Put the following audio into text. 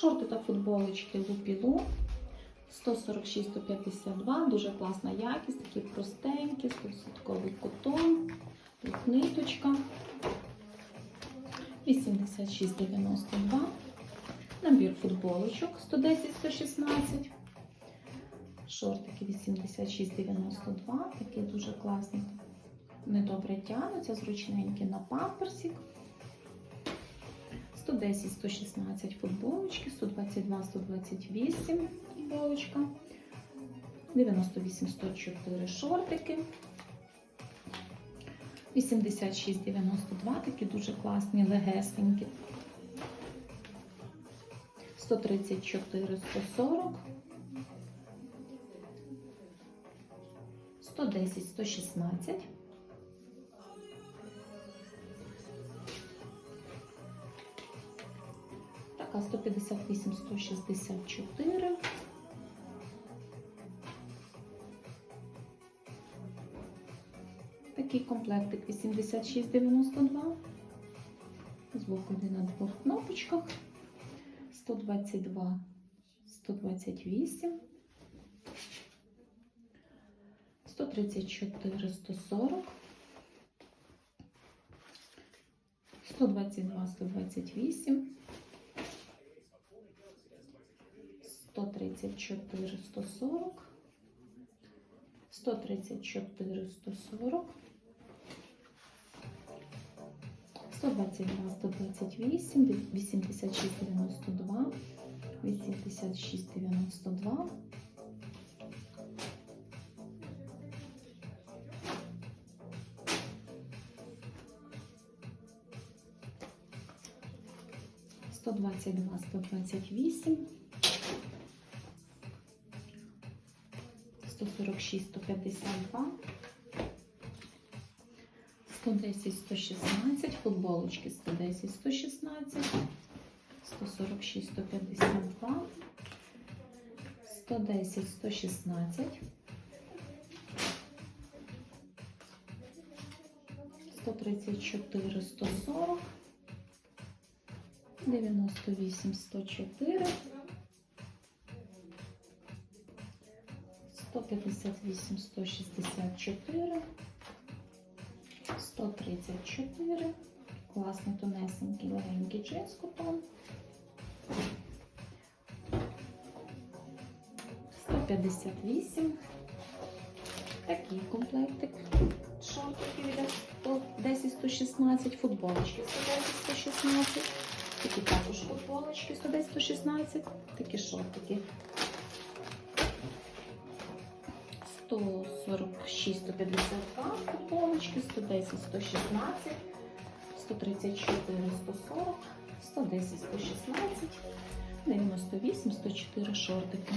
Шорти та футболочки Лупілу 146-152. Дуже класна якість, такі простенькі, 100% котон, тут ниточка. 86,92. Набір футболочок 110-116. Шортики 86,92. Такі дуже класні. Недобре тягнуться, зручненькі на памперсик. 110-116 футболочки, 122-128 футболочка, 98-104 шортики, 86-92, такі дуже класні, легесенькі. 134-140, 110-116. Така 158, 164. Такий комплектик 86,92. Збоку йде на двох кнопочках. 122, 128. 134, 140. 122, 128. 134, 140, 134, 140, 122, 128, 86, 92, 86, 92, 122, 128, 146, 152, 110, 116, футболочки 110, 116, 146, 152, 110, 116, 134, 140, 98, 104, 158, 164, 134, класний тонесенький легенький джинс кутон, 158, такий комплектик, шортики від 110, 116, футболочки 110, 116, такі також футболочки 110, 116, такі шортики 146, 152 купоночки, 110, 116, 134, 140, 110, 116, 98, 104 шортики.